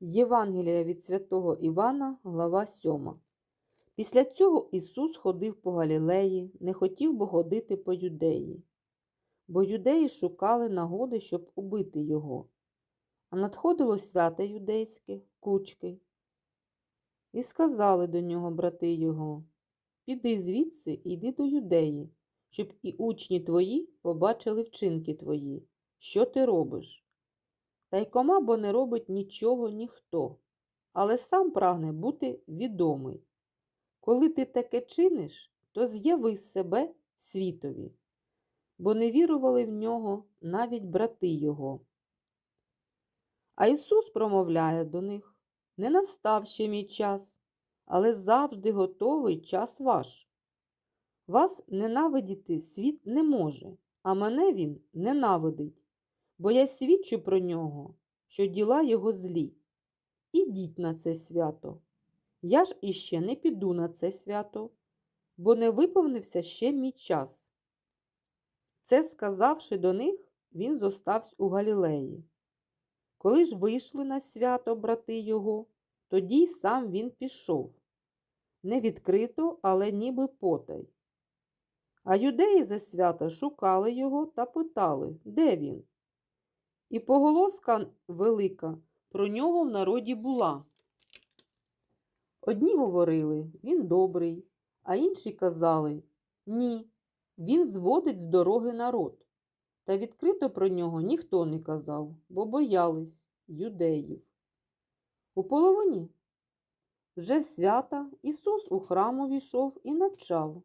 Євангелія від святого Івана, глава 7. Після цього Ісус ходив по Галілеї, не хотів бо ходити по юдеї, бо юдеї шукали нагоди, щоб убити його. А надходило свято юдейське, кучки. І сказали до нього брати його: Піди звідси йди до юдеї, щоб і учні твої побачили вчинки твої, що ти робиш. Та й кома бо не робить нічого ніхто, але сам прагне бути відомий. Коли ти таке чиниш, то з'яви себе світові, бо не вірували в нього навіть брати його. А Ісус промовляє до них не настав ще мій час, але завжди готовий час ваш. Вас ненавидіти світ не може, а мене він ненавидить бо я свідчу про нього, що діла його злі. Ідіть на це свято. Я ж іще не піду на це свято, бо не виповнився ще мій час. Це сказавши до них, він зостався у Галілеї. Коли ж вийшли на свято брати його, тоді й сам він пішов. Не відкрито, але ніби потай. А юдеї за свята шукали його та питали, де він. І поголоска велика про нього в народі була. Одні говорили, він добрий, а інші казали ні, він зводить з дороги народ. Та відкрито про нього ніхто не казав, бо боялись юдеїв. У половині вже свята Ісус у храм увійшов і навчав.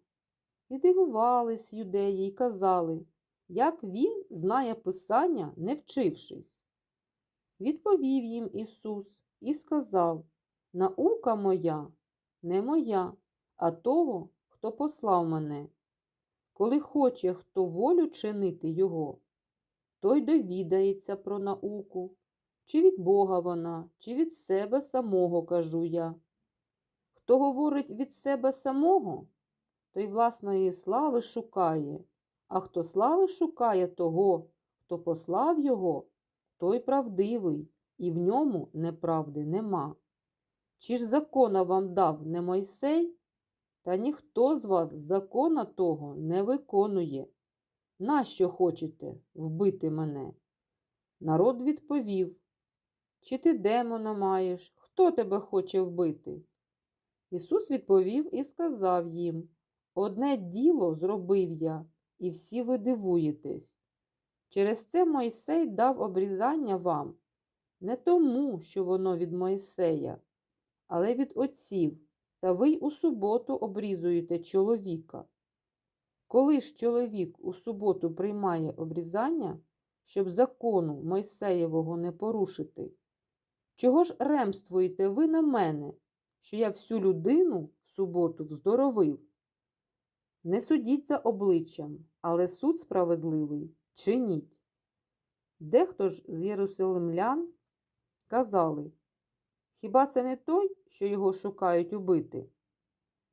І дивувались юдеї й казали як він знає Писання, не вчившись. Відповів їм Ісус і сказав Наука моя не моя, а того, хто послав мене. Коли хоче хто волю чинити Його, той довідається про науку, чи від Бога вона, чи від себе самого кажу я. Хто говорить від себе самого, той власної слави шукає. А хто слави шукає того, хто послав його, той правдивий, і в ньому неправди нема. Чи ж закона вам дав не Мойсей? Та ніхто з вас закона того не виконує. Нащо хочете вбити мене? Народ відповів Чи ти демона маєш? Хто тебе хоче вбити? Ісус відповів і сказав їм Одне діло зробив я і всі ви дивуєтесь. Через це Мойсей дав обрізання вам не тому, що воно від Мойсея, але від отців, та ви й у суботу обрізуєте чоловіка. Коли ж чоловік у суботу приймає обрізання, щоб закону Мойсеєвого не порушити, чого ж ремствуєте ви на мене, що я всю людину в суботу вздоровив? Не судіть за обличчям, але суд справедливий чиніть. Дехто ж з єрусалимлян казали, хіба це не той, що його шукають убити?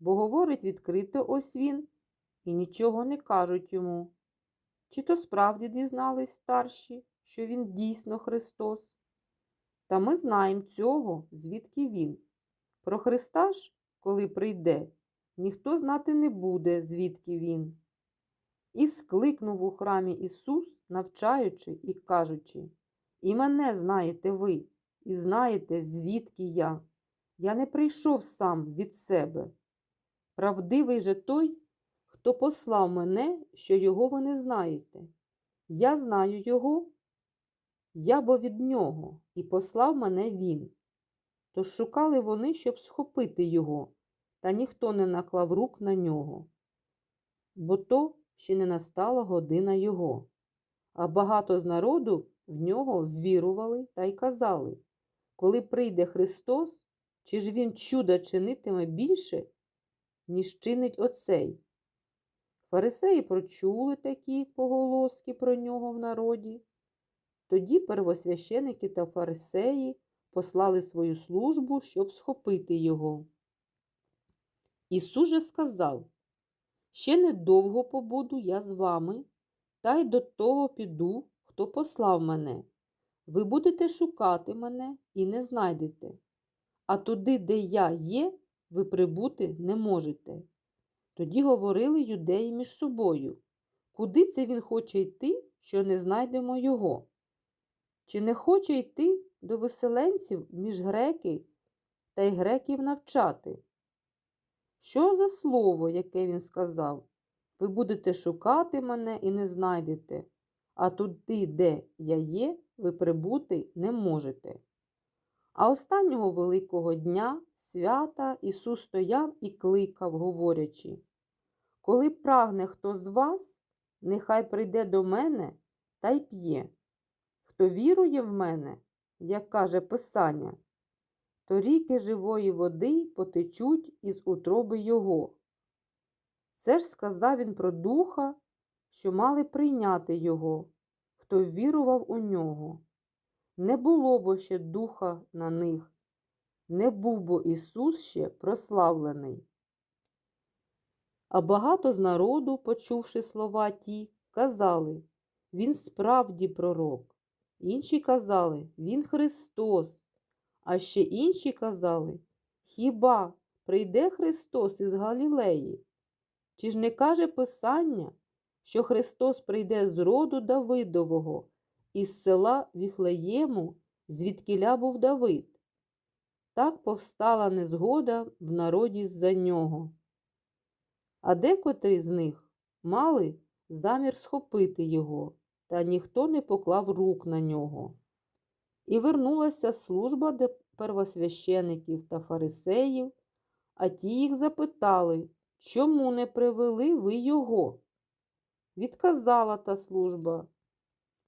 Бо говорить відкрито ось він, і нічого не кажуть йому. Чи то справді дізнались старші, що він дійсно Христос? Та ми знаємо цього, звідки він. Про Христа ж, коли прийде, ніхто знати не буде, звідки він. І скликнув у храмі Ісус, навчаючи і кажучи, І мене знаєте ви, і знаєте, звідки я. Я не прийшов сам від себе. Правдивий же той, хто послав мене, що його ви не знаєте. Я знаю його, я бо від нього, і послав мене він. Тож шукали вони, щоб схопити його, та ніхто не наклав рук на нього. Бо то ще не настала година його. А багато з народу в нього ввірували та й казали коли прийде Христос, чи ж Він чуда чинитиме більше, ніж чинить оцей? Фарисеї прочули такі поголоски про нього в народі. Тоді первосвященики та фарисеї послали свою службу, щоб схопити його. Ісус же сказав Ще недовго побуду я з вами, та й до того піду, хто послав мене. Ви будете шукати мене і не знайдете, а туди, де я є, ви прибути не можете. Тоді говорили юдеї між собою, куди це він хоче йти, що не знайдемо його? Чи не хоче йти до виселенців між греки та й греків навчати? Що за слово, яке він сказав? Ви будете шукати мене і не знайдете, а туди, де я є, ви прибути не можете. А останнього великого дня свята Ісус стояв і кликав, говорячи, Коли прагне хто з вас, нехай прийде до мене та й п'є. Хто вірує в мене, як каже Писання, то ріки живої води потечуть із утроби його. Це ж сказав він про духа, що мали прийняти його, хто вірував у нього. Не було бо ще духа на них, не був бо Ісус ще прославлений. А багато з народу, почувши слова ті, казали Він справді пророк. Інші казали Він Христос. А ще інші казали Хіба прийде Христос із Галілеї? Чи ж не каже Писання, що Христос прийде з роду Давидового, із села Віфлеєму, звідкіля був Давид? Так повстала незгода в народі з-за нього. А декотрі з них мали замір схопити його, та ніхто не поклав рук на нього. І вернулася служба до первосвящеників та фарисеїв, а ті їх запитали, чому не привели ви його? Відказала та служба.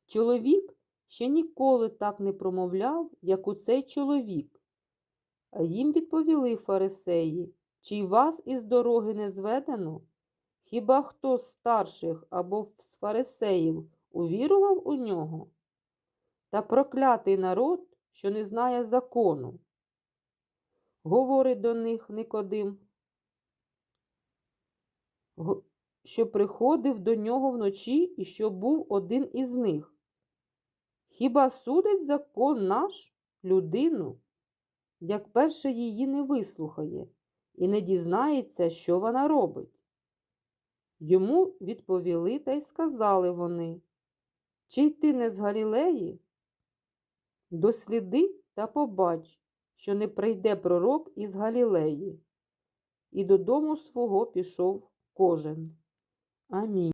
Чоловік ще ніколи так не промовляв, як у цей чоловік. А їм відповіли фарисеї, чи вас із дороги не зведено? Хіба хто з старших або з фарисеїв увірував у нього? Та проклятий народ, що не знає закону. Говорить до них Никодим, що приходив до нього вночі і що був один із них. Хіба судить закон наш людину, як перше її не вислухає і не дізнається, що вона робить? Йому відповіли та й сказали вони, чи ти не з Галілеї? Досліди та побач, що не прийде пророк із Галілеї. І додому свого пішов кожен. Амінь.